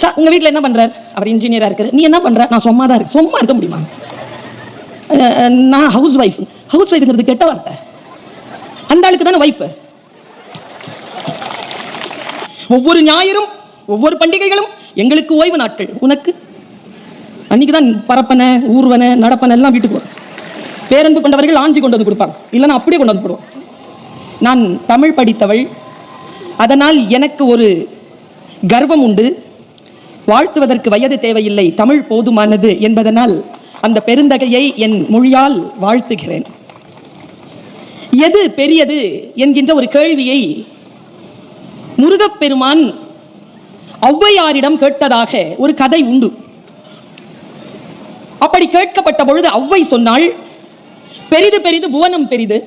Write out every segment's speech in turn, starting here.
Sir உங்கள் வீட்டில் என்ன பண்ணுறாரு அவர் இன்ஜினியராக இருக்காரு. நீ என்ன பண்ணுற நான் சும்மா தான் இருக்கு சும்மா இருக்க முடியுமா? நான் ஹவுஸ் ஒய்ஃப் ஹவுஸ் ஒய்ஃப்ங்கிறது கெட்ட வார்த்தை. அந்த ஆளுக்கு தானே ஒய்ஃப் ஒவ்வொரு ஞாயிறும் ஒவ்வொரு பண்டிகைகளும் எங்களுக்கு ஓய்வு நாட்கள். உனக்கு? அன்னைக்கு தான் பரப்பனை ஊர்வனை நடப்பனை எல்லாம் வீட்டுக்கு வரும். பேரன்பு கொண்டவர்கள் ஆஞ்சி கொண்டு வந்து கொடுப்பாங்க. இல்லைன்னா அப்படியே கொண்டு வந்து போடுவோம். நான் தமிழ் படித்தவள். அதனால் எனக்கு ஒரு கர்வம் உண்டு. வாழ்த்துவதற்கு வயது தேவையில்லை தமிழ் போதுமானது என்பதனால் அந்த பெருந்தகையை என் மொழியால் வாழ்த்துகிறேன். எது பெரியது என்கின்ற ஒரு கேள்வியை முருகப்பெருமான் ஔவையாரிடம் கேட்டதாக ஒரு கதை உண்டு. அப்படி கேட்கப்பட்ட பொழுது ஔவை சொன்னாள் பெரிது பெரிது புவனம் பெரிது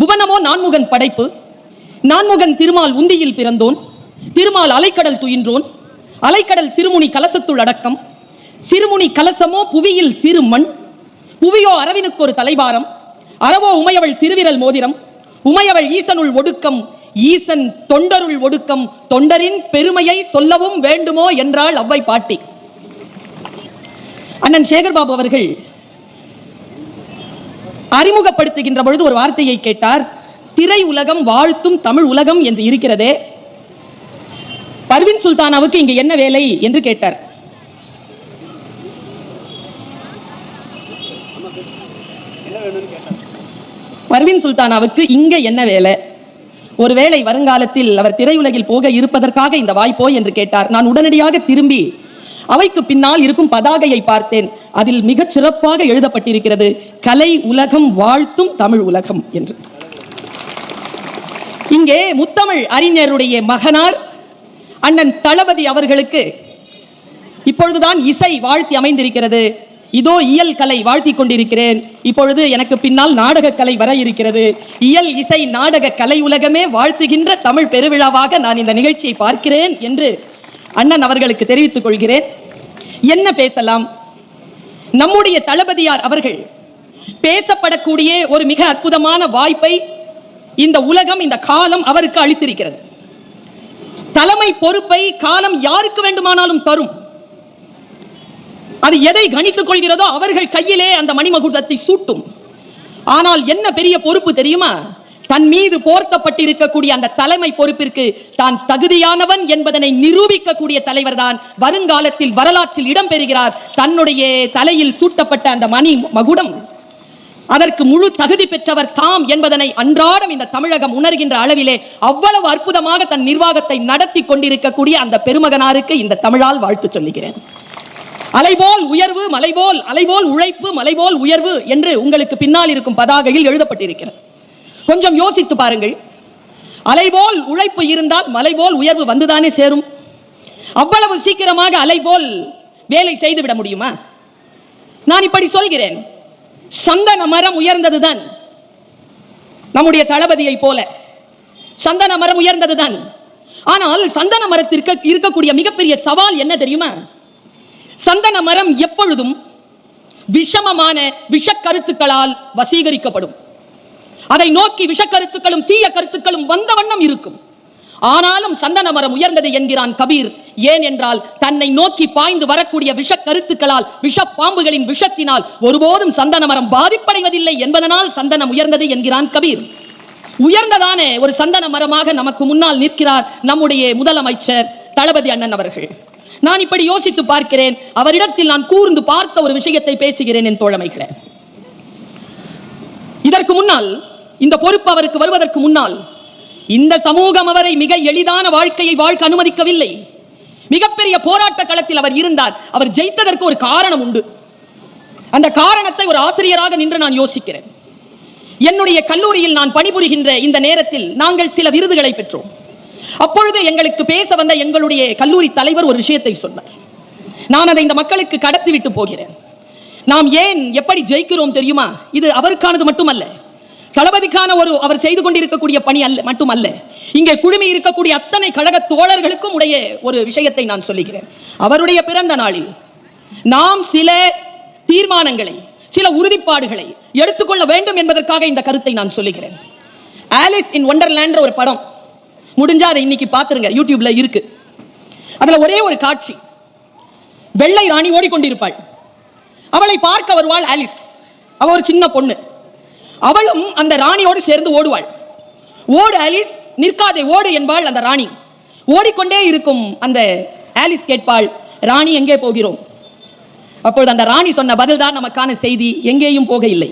புவனமோ நான்முகன் படைப்பு நான்முகன் திருமால் உந்தியில் பிறந்தோன் திருமால் அலைக்கடல் துயின்றோன் அலைக்கடல் சிறுமுனி கலசத்துள் அடக்கம். சிறுமுனி கலசமோ புவியில் சிறு மண் புவியோ அரவினுக்கு ஒரு தலைவாரம் அறவோ உமையவள் சிறுவிரல் மோதிரம். உமையவள் ஈசனுள் ஒடுக்கம். ஈசன் தொண்டருள் ஒடுக்கம். தொண்டரின் பெருமையை சொல்லவும் வேண்டுமோ என்றாள் அவ்வை பாட்டி. அண்ணன் சேகர்பாபு அவர்கள் அறிமுகப்படுத்துகின்ற பொழுது ஒரு வார்த்தையை கேட்டார். திரை உலகம் வாழ்த்தும் தமிழ் உலகம் என்று இருக்கிறதே. பர்வின் சுல்தானாவுக்கு இங்கு என்ன வேலை என்று கேட்டார். பர்வின் சுல்தானாவுக்கு இங்க என்ன வேலை? ஒருவேளை வருங்காலத்தில் அவர் திரையுலகில் போக இருப்பதற்காக இந்த வாய்ப்போ என்று கேட்டார். நான் உடனடியாக திரும்பி அவைக்கு பின்னால் இருக்கும் பதாகையை பார்த்தேன். அதில் மிகச் சிறப்பாக எழுதப்பட்டிருக்கிறது கலை உலகம் வாழ்த்தும் தமிழ் உலகம் என்று. இங்கே முத்தமிழ் அறிஞருடைய மகனார் அண்ணன் தளபதி அவர்களுக்கு இப்பொழுதுதான் இசை வாழ்த்தி அமைந்திருக்கிறது. இதோ இயல் கலை வாழ்த்தி கொண்டிருக்கிறேன். இப்பொழுது எனக்கு பின்னால் நாடகக் கலை வர இருக்கிறது. இயல் இசை நாடக கலை உலகமே வாழ்த்துகின்ற தமிழ் பெருவிழாவாக நான் இந்த நிகழ்ச்சியை பார்க்கிறேன் என்று அண்ணன் அவர்களுக்கு தெரிவித்துக் கொள்கிறேன். என்ன பேசலாம்? நம்முடைய தளபதியார் அவர்கள் பேசப்படக்கூடிய ஒரு மிக அற்புதமான வாய்ப்பை இந்த உலகம் இந்த காலம் அவருக்கு அளித்திருக்கிறது. தலைமை பொறுப்பை காலம் யாருக்கு வேண்டுமானாலும் தரும்? அது எதை கணித்துக் கொள்கிறதோ அவர்கள் கையிலே அந்த மணிமகுடத்தை சூட்டும். ஆனால் என்ன பெரிய பொறுப்பு தெரியுமா? தன் மீது போர்த்தப்பட்டிருக்கக்கூடிய அந்த தலைமை பொறுப்பிற்கு தான் தகுதியானவன் என்பதனை நிரூபிக்கக்கூடிய தலைவர் தான் வருங்காலத்தில் வரலாற்றில் இடம்பெறுகிறார் தன்னுடைய தலையில் சூட்டப்பட்ட அந்த மணி மகுடம் அதற்கு முழு தகுதி பெற்றவர் தாம் என்பதனை அன்றாடம் இந்த தமிழகம் உணர்கின்ற அளவிலே அவ்வளவு அற்புதமாக தன் நிர்வாகத்தை நடத்தி கொண்டிருக்கக்கூடிய அந்த பெருமகனாருக்கு இந்த தமிழால் வாழ்த்து சொல்லுகிறேன். அலைபோல் உயர்வு மலைபோல் அலைபோல் உழைப்பு மலைபோல் உயர்வு என்று உங்களுக்கு பின்னால் இருக்கும் பதாகையில் எழுதப்பட்டிருக்கிறது. கொஞ்சம் யோசித்து பாருங்கள். அலைபோல் உழைப்பு இருந்தால் மலைபோல் உயர்வு வந்துதானே சேரும்? அவ்வளவு சீக்கிரமாக அலைபோல் வேலை செய்துவிட முடியுமா? நான் இப்படி சொல்கிறேன். சந்தன மரம் உயர்ந்ததுதான் நம்முடைய தளபதியை போல. சந்தன மரம் உயர்ந்ததுதான். ஆனால் சந்தன மரத்திற்கு இருக்கக்கூடிய மிகப்பெரிய சவால் என்ன தெரியுமா? சந்தன மரம் எப்பொழுதும் விஷமமான விஷக்கருத்துக்களால் வசீகரிக்கப்படும். அதை நோக்கி விஷக்கருத்துக்களும் தீய கருத்துக்களும் வந்த வண்ணம் இருக்கும். ஆனாலும் சந்தன மரம் உயர்ந்தது என்கிறான் கபீர். ஏன் என்றால் தன்னை நோக்கி பாய்ந்து வரக்கூடிய விஷ கருத்துக்களால் விஷ பாம்புகளின் விஷத்தினால் ஒருபோதும் சந்தன மரம் பாதிப்படைவதில்லை என்பதனால் சந்தனம் உயர்ந்தது என்கிறான் கபீர். உயர்ந்ததானே ஒரு சந்தன மரமாக நமக்கு முன்னால் நிற்கிறார் நம்முடைய முதலமைச்சர் தளபதி அண்ணன் அவர்கள். நான் இப்படி யோசித்து பார்க்கிறேன் அவரிடத்தில் நான் கூர்ந்து பார்த்த ஒரு விஷயத்தை பேசுகிறேன் என் தோழமைகளை. இதற்கு முன்னால் இந்த பொறுப்பு அவருக்கு வருவதற்கு முன்னால் இந்த சமூகம் அவரை மிக எளிதான வாழ்க்கையை வாழ்க்க அனுமதிக்கவில்லை. மிகப்பெரிய போராட்ட களத்தில் அவர் இருந்தார். அவர் ஜெயித்ததற்கு ஒரு காரணம் உண்டு. அந்த காரணத்தை ஒரு ஆசிரியராக நின்று நான் யோசிக்கிறேன். என்னுடைய கல்லூரியில் நான் பணிபுரிகின்ற இந்த நேரத்தில் நாங்கள் சில விருதுகளை பெற்றோம். அப்பொழுது எங்களுக்கு பேச வந்த எங்களுடைய கல்லூரி தலைவர் ஒரு விஷயத்தை சொன்னார். நான் அதை இந்த மக்களுக்கு கடத்தி விட்டு போகிறேன். நாம் ஏன் எப்படி ஜெயிக்கிறோம் தெரியுமா? இது அவருக்கானது மட்டுமல்ல. தளபதிக்கான ஒரு அவர் செய்து கொண்டிருக்கக்கூடிய பணி அல்ல மட்டுமல்ல இங்கே குழுமி இருக்கக்கூடிய அத்தனை கழக தோழர்களுக்கும் உடைய ஒரு விஷயத்தை நான் சொல்லுகிறேன். அவருடைய பிறந்த நாளில் நாம் சில தீர்மானங்களை சில உறுதிப்பாடுகளை எடுத்துக்கொள்ள வேண்டும் என்பதற்காக இந்த கருத்தை நான் சொல்லுகிறேன். ஆலிஸ் இன் ஒண்டர்லேண்ட் ஒரு படம் முடிஞ்சா அதை இன்னைக்கு பார்த்துருங்க யூடியூப்ல இருக்கு. அதுல ஒரே ஒரு காட்சி. வெள்ளை ராணி ஓடிக்கொண்டிருப்பாள். அவளை பார்க்க வருவாள் ஆலிஸ் அவ ஒரு சின்ன பொண்ணு. அவளும் அந்த ராணியோடு சேர்ந்து ஓடுவாள். ஓடு ஆலிஸ். நிற்காதே ஓடு என்பாள் அந்த ராணி. ஓடிக்கொண்டே இருக்கும் அந்த ஆலிஸ் கேட்பாள் ராணி எங்கே போகிறோம்? அப்பொழுது அந்த ராணி சொன்ன பதில் தான் நமக்கான செய்தி. எங்கேயும் போக இல்லை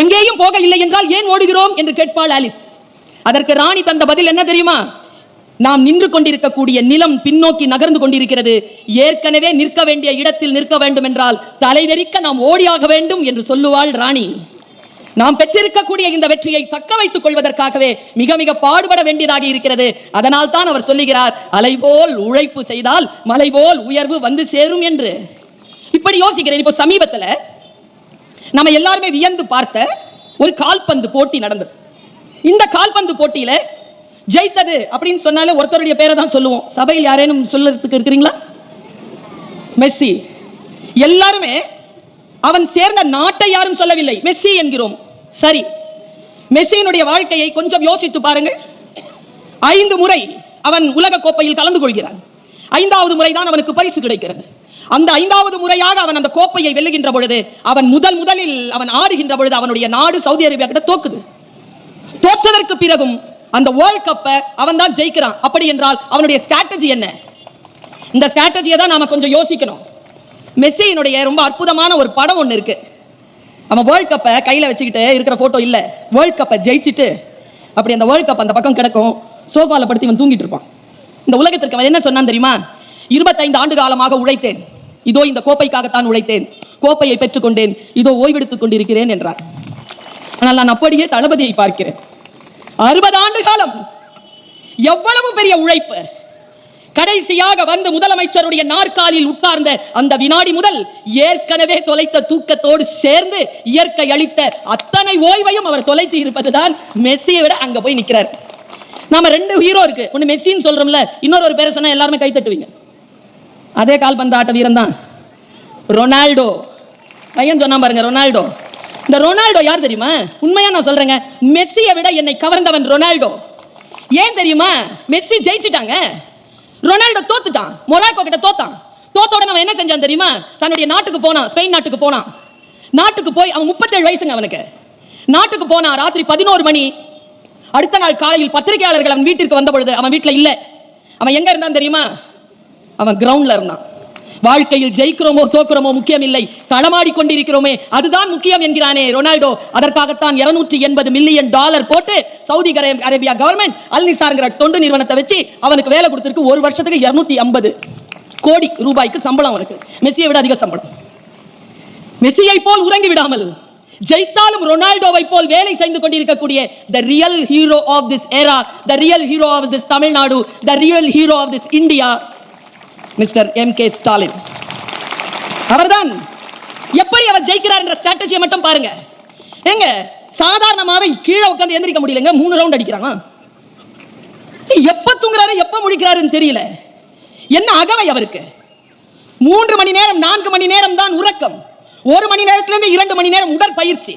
எங்கேயும் போக இல்லை என்றால் ஏன் ஓடுகிறோம் என்று கேட்பாள் ஆலிஸ். அதற்கு ராணி தந்த பதில் என்ன தெரியுமா? நாம் நின்று கொண்டிருக்கக்கூடிய நிலம் பின்னோக்கி நகர்ந்து கொண்டிருக்கிறது. ஏற்கனவே நிற்க வேண்டிய இடத்தில் நிற்க வேண்டும் என்றால் தலைவெறிக்க நாம் ஓடியாக வேண்டும் என்று சொல்லுவாள் ராணி. நாம் பெற்றிருக்கக்கூடிய இந்த வெற்றியை தக்க வைத்துக் கொள்வதற்காகவே மிக மிக பாடுபட வேண்டியதாக இருக்கிறது. அதனால் தான் அவர் சொல்லுகிறார் அலைபோல் உழைப்பு செய்தால் மலை போல் உயர்வு வந்து சேரும் என்று. இப்படி யோசிக்கிறேன். இப்போ சமீபத்துல நம்ம எல்லாருமே வியந்து பார்த்த ஒரு கால்பந்து போட்டி நடந்தது. இந்த கால்பந்து போட்டியில ஜெயித்தது அப்படின்னு சொன்னாலே ஒருத்தருடைய பேரை தான் சொல்லுவோம். சபையில் யாரேனும் சொல்லறதுக்கு இருக்கிறீங்களா? மெஸ்ஸி. எல்லாருமே அவன் சேர்ந்த நாட்டை யாரும் சொல்லவில்லை. மெஸ்ஸி என்கிறோம். சரி. மெஸ்ஸியினுடைய வாழ்க்கையை கொஞ்சம் யோசித்து பாருங்கள். ஐந்து முறை அவன் உலக கோப்பையில் கலந்து கொள்கிறான். ஐந்தாவது முறை தான் அவனுக்கு பரிசு கிடைக்கிறது. அந்த ஐந்தாவது முறையாக அவன் அந்த கோப்பையை வெல்லுகின்ற பொழுது அவன் முதல் முதலில் அவன் ஆடுகின்ற பொழுது அவனுடைய நாடு சவுதி அரேபியா கிட்ட தோக்குது. தோற்றதற்கு பிறகும் அந்த வேர்ல்ட் கப்பை அவன் தான் ஜெயிக்கிறான். அப்படி என்றால் அவனுடைய ஸ்ட்ராட்டஜி என்ன? இந்த ஸ்ட்ராட்டஜியை தான் நாம கொஞ்சம் யோசிக்கணும். மெஸ்ஸியினுடைய ரொம்ப அற்புதமான ஒரு படம் ஒன்று இருக்கு. அவன் வேர்ல்ட் கப்பை கையில் வச்சுக்கிட்டு இருக்கிற ஃபோட்டோ இல்லை. வேர்ல்ட் கப்பை ஜெயிச்சுட்டு அப்படி அந்த வேர்ல்ட் கப் அந்த பக்கம் கிடக்கும். சோஃபாவில் படுத்து இவன் தூங்கிட்டு இருப்பான். இந்த உலகத்திற்கு அவன் என்ன சொன்னான் தெரியுமா? இருபத்தைந்து ஆண்டு காலமாக உழைத்தேன். இதோ இந்த கோப்பைக்காகத்தான் உழைத்தேன். கோப்பையை பெற்றுக்கொண்டேன் இதோ ஓய்வெடுத்துக் கொண்டிருக்கிறேன் என்றார். ஆனால் நான் அப்படியே தளபதியை பார்க்கிறேன். அறுபது ஆண்டு காலம் எவ்வளவு பெரிய உழைப்பு. கடைசியாக வந்து முதலமைச்சருடைய நாற்காலியில் உட்கார்ந்த அந்த வினாடி முதல் ஏற்கனவே தொலைத்த தூக்கத்தோடு சேர்ந்து இயற்கை அளித்த அத்தனை ஓய்வையும் அவர் தொலைத்து இருப்பதுதான் மெஸ்ஸியை விட அங்க போய் நிற்கிறார் நம்ம ரெண்டு ஹீரோ இருக்கு. ஒன்னு மெஸ்ஸின்னு சொல்றோம்ல இன்னொரு ஒரு பேரை சொன்னா எல்லாருமே கை தட்டுவீங்க. அதே கால்பந்து ஆட்ட வீரன் தான். ரொனால்டோ. பையன் சொன்னா பாருங்க ரொனால்டோ. இந்த ரொனால்டோ யார் தெரியுமா? உண்மையா நான் சொல்றேங்க மெஸ்ஸியை விட என்னை கவர்ந்தவன் ரொனால்டோ. ஏன் தெரியுமா? மெஸ்ஸி ஜெயிச்சிட்டாங்க. ரொனால்டோ தோத்துட்டான். மொராக்கோ கிட்ட தோத்தான். தோத்த உடனே அவன் என்ன செஞ்சான் தெரியுமா? தன்னுடைய நாட்டுக்கு போனான். ஸ்பெயின் நாட்டுக்கு போனான். நாட்டுக்கு போய் அவன் முப்பத்தேழு வயசுங்க அவனுக்கு. நாட்டுக்கு போனான். ராத்திரி பதினோரு மணி. அடுத்த நாள் காலையில் பத்திரிகையாளர்கள் அவன் வீட்டிற்கு வந்த பொழுது அவன் வீட்டில் இல்லை. அவன் எங்க இருந்தான் தெரியுமா? அவன் கிரவுண்ட்ல இருந்தான். வாழ்க்கையில் ஜெயிக்கிறோமோ தோக்கிறோமோ முக்கியம் இல்லை களமாடி கொண்டிருக்கிறோமே அதுதான் முக்கியம் என்கிறானே ரொனால்டோ. அதற்காகத்தான் 280 எண்பது மில்லியன் டாலர் போட்டு சவுதி அரேபியா கவர்மெண்ட் அல்னிசார்ங்கிற தொண்டு நிறுவனத்தை வச்சு அவனுக்கு வேலை கொடுத்திருக்கு ஒரு வருஷத்துக்கு 250 ஐம்பது கோடி ரூபாய்க்கு சம்பளம் அவனுக்கு. மெஸ்ஸியை விட அதிக சம்பளம். மெஸ்ஸியை போல் உறங்கி விடாமல் ஜெயித்தாலும் ரொனால்டோவை போல் வேலை செய்து கொண்டிருக்கக்கூடிய the real hero of this era the real hero of this Tamil Nadu the real hero of this India mister M K Stalin. அவர்தான் எப்படி அவர் ஜெயிக்கிறார் என்ற ஸ்ட்ராட்டஜியை மட்டும் பாருங்க. ஏங்க சாதாரணமாக கீழே உட்கார்ந்து எந்திரிக்க முடியலங்க மூணு ரவுண்ட் அடிக்கிறாங்க எப்ப தூங்குறாரு எப்ப முடிக்கிறாருன்னு தெரியல. என்ன அகவை அவருக்கு? மூன்று மணி நேரம் நான்கு மணி நேரம் தான் உறக்கம். ஒரு மணி நேரத்திலிருந்து இரண்டு மணி நேரம் உடற்பயிற்சி.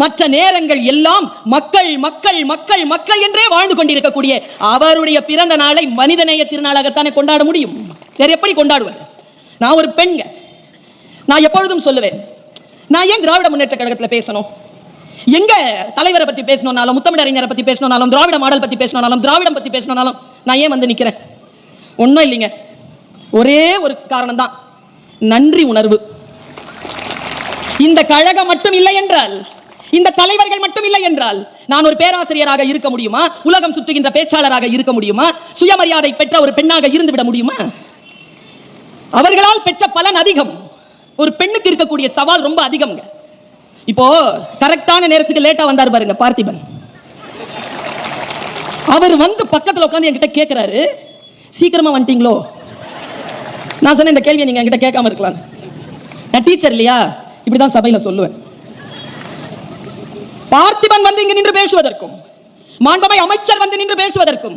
மற்ற நேரங்கள் எல்லாம் மக்கள் மக்கள் மக்கள் மக்கள் என்றே வாழ்ந்து கொண்டிருக்கக்கூடிய அவருடைய பிறந்த நாளை மனிதநேய திருநாளாகத்தானே கொண்டாட முடியும்? வேற எப்படி கொண்டாடுவது நான் ஒரு பெண்ங்க. நான் எப்பொழுதும் சொல்லுவேன் நான் ஏன் திராவிட முன்னேற்ற கழகத்தில் பேசணும்? எங்க தலைவரை பத்தி பேசணும்னாலும் முத்தமிழறிஞரை பத்தி பேசணும்னாலும் திராவிட மாடல் பத்தி பேசணும்னாலும் திராவிடம் பத்தி பேசணும்னாலும் நான் ஏன் வந்து நிக்கிறேன்? ஒன்றும் இல்லைங்க. ஒரே ஒரு காரணம் தான் நன்றி உணர்வு. இந்த கழகம் மட்டும் இல்லை என்றால் இந்த தலைவர்கள் மட்டும் இல்லை என்றால் நான் ஒரு பேராசிரியராக இருக்க முடியுமா? உலகம் சுற்றுகின்ற பேச்சாளராக இருக்க முடியுமா? சுயமரியாதை பெற்ற ஒரு பெண்ணாக இருந்து விட முடியுமா? அவர்களால் பெற்ற பலன் அதிகம். ஒரு பெண்ணுக்கு இருக்கக்கூடிய சவால் ரொம்ப அதிகம்ங்க. இப்போ கரெக்டான நேரத்துக்கு லேட்டா வந்தார் பாருங்க பார்த்திபன். அவர் வந்து பக்கத்துல உட்கார்ந்து என்கிட்ட கேட்கிறாரு சீக்கிரமா வந்துட்டீங்களோ? நான் சொன்ன இந்த கேள்வியை நீங்க என்கிட்ட கேட்காம இருக்கலாம். நான் டீச்சர் இல்லையா? இப்படிதான் சபையில சொல்லுவேன். பார்த்திபன் வந்து இங்கு நின்று பேசுவதற்கும் மாண்பமை அமைச்சர் வந்து நின்று பேசுவதற்கும்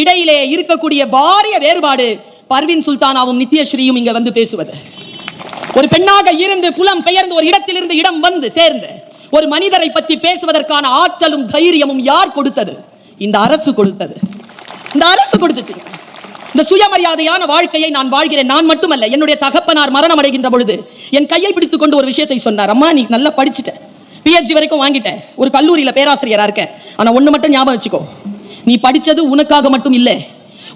இடையிலே இருக்கக்கூடிய பாரிய வேறுபாடு பர்வின் சுல்தானாவும் நித்யஸ்ரீயும் இங்க வந்து பேசுவது. ஒரு பெண்ணாக இருந்து புலம் பெயர்ந்து ஒரு இடத்திலிருந்து இடம் வந்து சேர்ந்து ஒரு மனிதரை பற்றி பேசுவதற்கான ஆற்றலும் தைரியமும் யார் கொடுத்தது? இந்த அரசு கொடுத்தது. இந்த அரசு கொடுத்துச்சு. இந்த சுயமரியாதையான வாழ்க்கையை நான் வாழ்கிறேன். நான் மட்டுமல்ல என்னுடைய தகப்பனார் மரணம் அடைகின்ற பொழுது என் கையை பிடித்துக் கொண்டு ஒரு விஷயத்தை சொன்னார். அம்மா நீ நல்லா படிச்சுட்ட. பிஹெச்டி வரைக்கும் வாங்கிட்டேன் ஒரு கல்லூரியில பேராசிரியரா இருக்க. ஆனா ஒண்ணு மட்டும் ஞாபகம் வச்சுக்கோ. நீ படிச்சது உனக்காக மட்டும் இல்லை.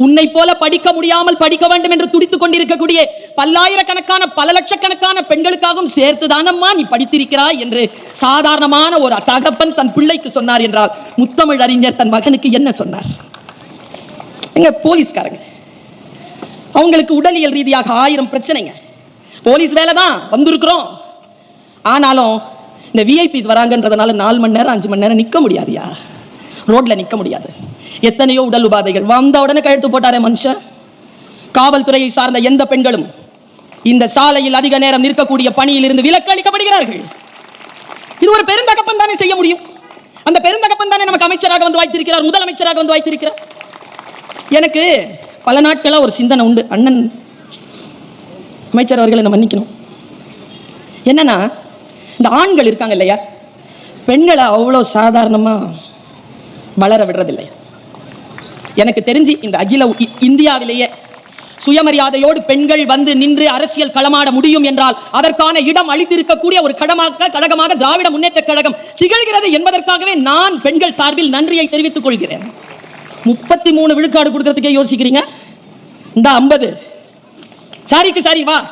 உன்னை போல படிக்க முடியாமல் படிக்க வேண்டும் என்று துடித்துக் கொண்டிருக்கக்கூடிய பல்லாயிரக்கணக்கான பல லட்சக்கணக்கான பெண்களுக்காகவும் சேர்த்துதானம்மா நீ படித்திருக்கிறாய் என்று சாதாரணமான ஒரு தகப்பன் தன் பிள்ளைக்கு சொன்னார் என்றால் முத்தமிழ் அறிஞர் தன் மகனுக்கு என்ன சொன்னார்? எங்க போலீஸ்காரங்க. அவங்களுக்கு உடலியல் ரீதியாக ஆயிரம் பிரச்சனைங்க. போலீஸ் வேலை தான் வந்திருக்கிறோம். ஆனாலும் இந்த விஐபிஸ் வராங்கன்றதுனால நாலு மணி நேரம் அஞ்சு மணி நேரம் நிற்க முடியாதுயா ரோட்ல நிற்க முடியாது. எத்தனையோ உடல் உபாதைகள். வந்த உடனே கழுத்து போட்டாரே மனுஷன். காவல்துறையை சார்ந்த எந்த பெண்களும் இந்த சாலையில் அதிக நேரம் நிற்கக்கூடிய பணியில் இருந்து விலக்கு அளிக்கப்படுகிறார்கள். இது ஒரு பெருந்தகப்பன் தானே செய்ய முடியும்? அந்த பெருந்தகப்பன் தானே நமக்கு அமைச்சராக வந்து வாய்த்திருக்கிறார் முதலமைச்சராக வந்து வாய்த்திருக்கிறார். எனக்கு பல நாட்களாக ஒரு சிந்தனை உண்டு. அண்ணன் அமைச்சர் அவர்களை நம்ம மன்னிக்கணும். என்னன்னா இந்த ஆண்கள் இருக்காங்க இல்லையா? பெண்களை அவ்வளோ சாதாரணமாக வளர விடுறதில்லையா? எனக்கு தெரிஞ்சு இந்த அகில இந்தியாவிலேயே சுயமரியாதையோடு பெண்கள் வந்து நின்று அரசியல் களமாட முடியும் என்றால் அதற்கான இடம் அளித்திருக்கக்கூடிய ஒரு கடமாக கழகமாக திராவிட முன்னேற்ற கழகம் திகழ்கிறது என்பதற்காகவே நான் பெண்கள் சார்பில் நன்றியை தெரிவித்துக் கொள்கிறேன். முப்பத்தி மூணு விழுக்காடு கொடுக்கறதுக்கே யோசிக்கிறீங்க? இந்த ஐம்பது. சாரிக்கு சாரி வா.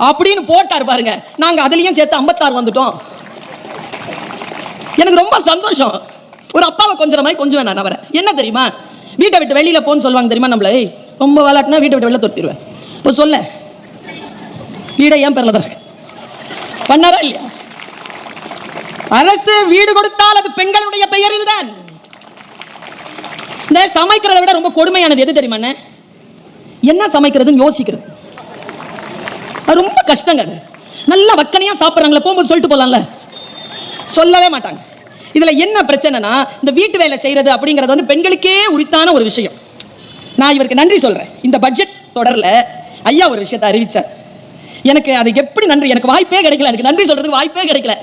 அப்படின்னு போட்டார் பாருங்க. நாங்க அதுலயும் சேர்த்து ஐம்பத்தாறு வந்துட்டோம். எனக்கு ரொம்ப சந்தோஷம். ஒரு அப்பாவை கொஞ்சம் மாதிரி கொஞ்சம் நான் அவரை. என்ன தெரியுமா? வீட்டை விட்டு வெளியில போன்னு சொல்லுவாங்க தெரியுமா நம்மள? "ஏய், ரொம்ப விளாட்டுனா வீட்டை விட்டு வெளில துரத்திடுவேன். இப்போ சொல்ல வீடை ஏன் பேர்ல தான் பண்ணாரா இல்லையா? அரசு வீடு கொடுத்தால் அது பெண்களுடைய பெயரில் தான் இந்த சமைக்கிறத விட ரொம்ப கொடுமையானது எது தெரியுமா என்ன சமைக்கிறதுன்னு யோசிக்கிறது. அது ரொம்ப கஷ்டங்க அது. நல்லா வக்கனையா சாப்பிட்றாங்களே போகும்போது சொல்லிட்டு போலாம்ல. சொல்லவே மாட்டாங்க. இதுல என்ன பிரச்சனைனா இந்த வீட்டு வேலை செய்யறது அப்படிங்கிறது வந்து பெண்களுக்கே உரித்தான ஒரு விஷயம். நான் இவருக்கு நன்றி சொல்றேன். இந்த பட்ஜெட் தொடரில் ஐயா ஒரு விஷயத்தை அறிவிச்சார். எனக்கு அது எப்படி நன்றி எனக்கு வாய்ப்பே கிடைக்கல. எனக்கு நன்றி சொல்றதுக்கு வாய்ப்பே கிடைக்கல.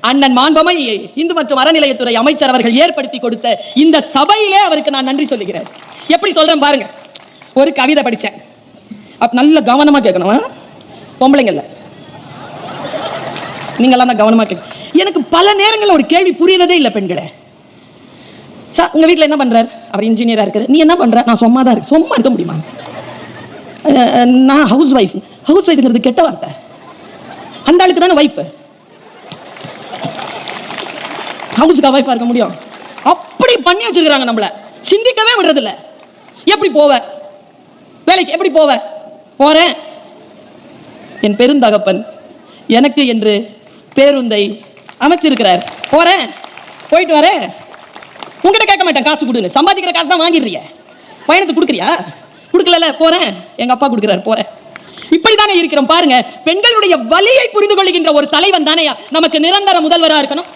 அண்ணன் மாண்பமை இந்து மற்றும் அறநிலையத்துறை அமைச்சர் அவர்கள் ஏற்படுத்தி கொடுத்த இந்த சபையிலே அவருக்கு நான் நன்றி சொல்லுகிறேன். எப்படி சொல்றேன் பாருங்க. ஒரு கவிதை படித்தேன் அப்ப நல்ல கவனமா கேட்கணும் ஆ? பொம்பளைங்கல்ல நீங்களாம் தான் கவனமா கேட்க எனக்கு பல நேரங்களில் ஒரு கேள்வி புரியறதே இல்லை பெண்களே. சார் உங்க வீட்ல என்ன பண்றாரு? அவர் இன்ஜினியரா இருக்காரு. நீ என்ன பண்ற? நான் சும்மா தான் இருக்கு. சும்மா இருக்க முடியுமா? நான் ஹவுஸ் ஒய்ஃப் ஹவுஸ் ஒய்ஃப்ங்கிறது கெட்ட வார்த்தை. அந்த ஆளுக்கு தானே ஒய்ஃப் ஹவுஸுக்கு ஒய்ஃபாக இருக்க முடியும். அப்படி பண்ணி வச்சிருக்கிறாங்க நம்மளை. சிந்திக்கவே விடுறது இல்ல எப்படி போவ? வேலைக்கு எப்படி போவ? போறேன். என் பெருந்தகப்பன் எனக்கு என்று பேருந்தை அமைச்சிருக்கிறார். போறேன். போயிட்டு வரேன். உங்ககிட்ட கேட்க மாட்டேன். காசு கொடுன்னு. சம்பாதிக்கிற காசு தான் வாங்கிடுறிய. பயணத்தை கொடுக்குறியா? கொடுக்கல போறேன். எங்க அப்பா கொடுக்குறாரு. போறேன். இப்படி தானே இருக்கிறோம். பாருங்க. பெண்களுடைய வலியை புரிந்து கொள்கின்ற ஒரு தலைவன் தானே நமக்கு நிரந்தர முதல்வரா இருக்கணும்.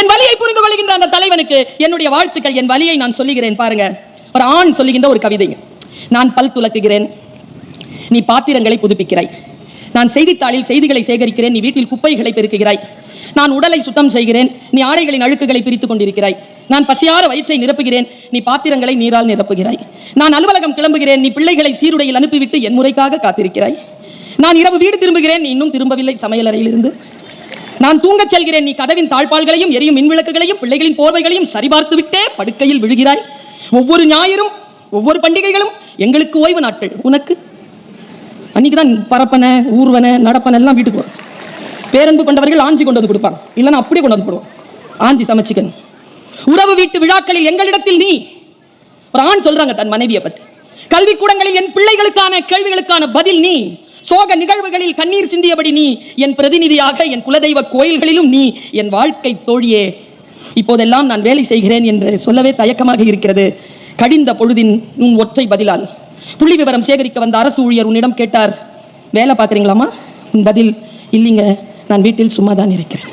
என் வலியை புரிந்து கொள்கின்ற அந்த தலைவனுக்கு என்னுடைய வாழ்த்துக்கள். என் வலியை நான் சொல்லுகிறேன். பாருங்க. ஒரு ஆண் சொல்லுகின்ற ஒரு கவிதை நான் பல் துலக்குகிறேன். நீ பாத்திரங்களை புதுப்பிக்கிறாய். நான் செய்தித்தாளில் செய்திகளை சேகரிக்கிறேன் நீ வீட்டில் குப்பைகளை பெருக்குகிறாய். நான் உடலை சுத்தம் செய்கிறேன் நீ ஆடைகளின் அழுக்குகளை பிரித்துக் கொண்டிருக்கிறாய். நான் பசியார வயிற்றை நிரப்புகிறேன் நீ பாத்திரங்களை நீரால் நிரப்புகிறாய். நான் அலுவலகம் கிளம்புகிறேன் நீ பிள்ளைகளை சீருடையில் அனுப்பிவிட்டு என் முறைக்காக காத்திருக்கிறாய். நான் இரவு வீடு திரும்புகிறேன் நீ இன்னும் திரும்பவில்லை சமையலறையிலிருந்து நான் தூங்கச் செல்கிறேன் நீ கதவின் தாழ்பால்களையும் எரியும் மின்விளக்குகளையும் பிள்ளைகளின் போர்வைகளையும் சரிபார்த்து விட்டே படுக்கையில் விழுகிறாய். ஒவ்வொரு ஞாயிறும் ஒவ்வொரு பண்டிகைகளும் எங்களுக்கு ஓய்வு நாட்கள். உனக்கு? அன்னைக்கு தான் பரப்பனை ஊர்வனை நடப்பனை எல்லாம் வீட்டுக்கு வரும். பேரன்பு கொண்டவர்கள் ஆஞ்சி கொண்டு வந்து கொடுப்பாங்க. இல்லைன்னா அப்படியே கொண்டு வந்து போடுவோம். ஆஞ்சி சமைச்சிக்கணும். உறவு வீட்டு விழாக்களில் எங்களிடத்தில் நீ. ஒரு ஆண் சொல்றாங்க தன் மனைவியை பத்தி. கல்விக்கூடங்களில் என் பிள்ளைகளுக்கான கேள்விகளுக்கான பதில் நீ. சோக நிகழ்வுகளில் கண்ணீர் சிந்தியபடி நீ. என் பிரதிநிதியாக என் குலதெய்வ கோயில்களிலும் நீ. என் வாழ்க்கை தோழியே. இப்போதெல்லாம் நான் வேலை செய்கிறேன் என்று சொல்லவே தயக்கமாக இருக்கிறது. கடிந்த பொழுதின் உன் ஒற்றை பதிலால். புள்ளி விவரம் சேகரிக்க வந்த அரசு ஊழியர் உன்னிடம் கேட்டார். வேலை பார்க்குறீங்களாமா உன் பதில் இல்லைங்க நான் வீட்டில் சும்மா தான் இருக்கிறேன்.